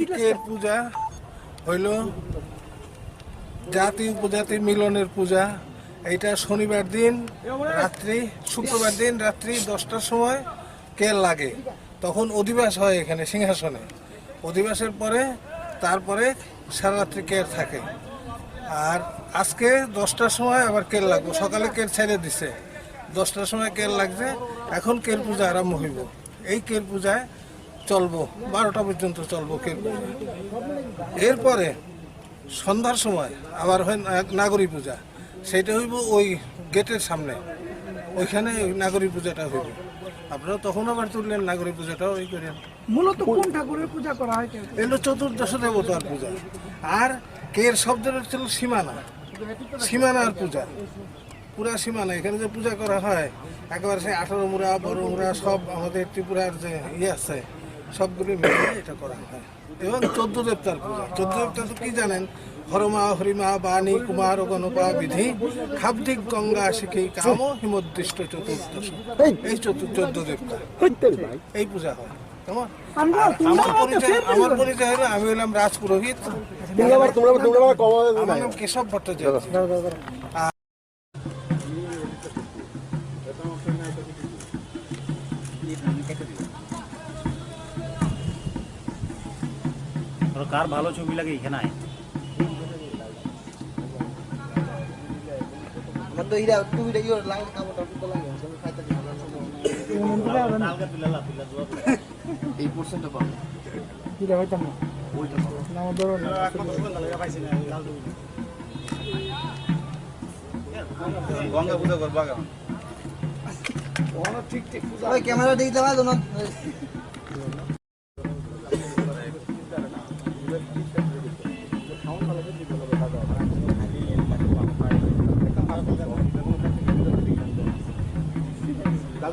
এর পূজা? হইল জাতি উপজাতি মিলনের পূজা। এইটা শনিবার দিন, রাত্রি, শুক্রবার দিন, রাত্রি দশটার সময় কেল লাগে? তখন অধিবাস হয় এখানে সিংহাসনে। অধিবাসের পরে, তারপরে সারা রাত্রি কের থাকে? আর আজকে দশটার সময় আবার কেল লাগবে? সকালে কের ছেড়ে দিছে? দশটার সময় কেল লাগছে? এখন কের পূজা আরম্ভ হইব? এই কের পূজায় চলবো বারোটা পর্যন্ত চলবো পূজা এরপরে সন্ধ্যার সময় আবার হয় নাগরী পূজা। সেটা হইব ওই গেটের সামনে। ওইখানে ওই নাগরী পূজাটা হইব। আপনারা তখন আবার তুললেন নাগরী পূজাটাও ওই করেন মূলত কোন ঠাকুরের পূজা করা হয়? এলো চতুর্দশ দেবতার পূজা। আর কের শব্দের হলো সীমানা। সীমানার পূজা। পুরা সীমানা। এখানে যে পূজা করা হয় একেবারে সেই আঠারো মুড়া বড় মুড়া সব আমাদের ত্রিপুরার যে ইয়ে আছে সবগুলি মিলে এটা করা হয়। এবং চোদ্দ দেবতার পূজা। চোদ্দ দেবতা তো কি জানেন? হরমা হরিমা বাণী কুমার গণপা বিধি খাবদিক গঙ্গা শিখি কাম হিমোদ্দিষ্ট চতুর্দশ। এই। চতুর্থ চোদ্দ দেবতা। এই পূজা হয়। কেমন? আমরা আমার পরিচয় আমার পরিচয় হলো আমি হলাম রাজ পুরোহিত আমার নাম কেশব ভট্টাচার্য। আর কার ভালো ছবি লাগে এখানে? আয় আমার তো ইরা তুমি দেখি লাগে কামটা তো লাগে আমি খাইতে দিই কালকে পিলালা পিলা জোয়া এই পার্সেন্টটা পাবো। কিরা হইতাম না। না আমার ধরো না গঙ্গা পূজা করবা কেমন ওই ক্যামেরা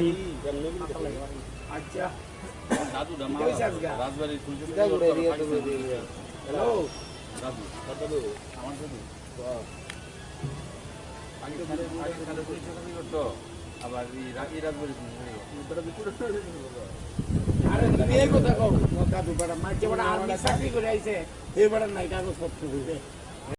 দিই এই কথা কও। বেড়া মাঝে বেড়া আর্মি চাকরি করে আইছে বেড়া নাই কাগজ পত্র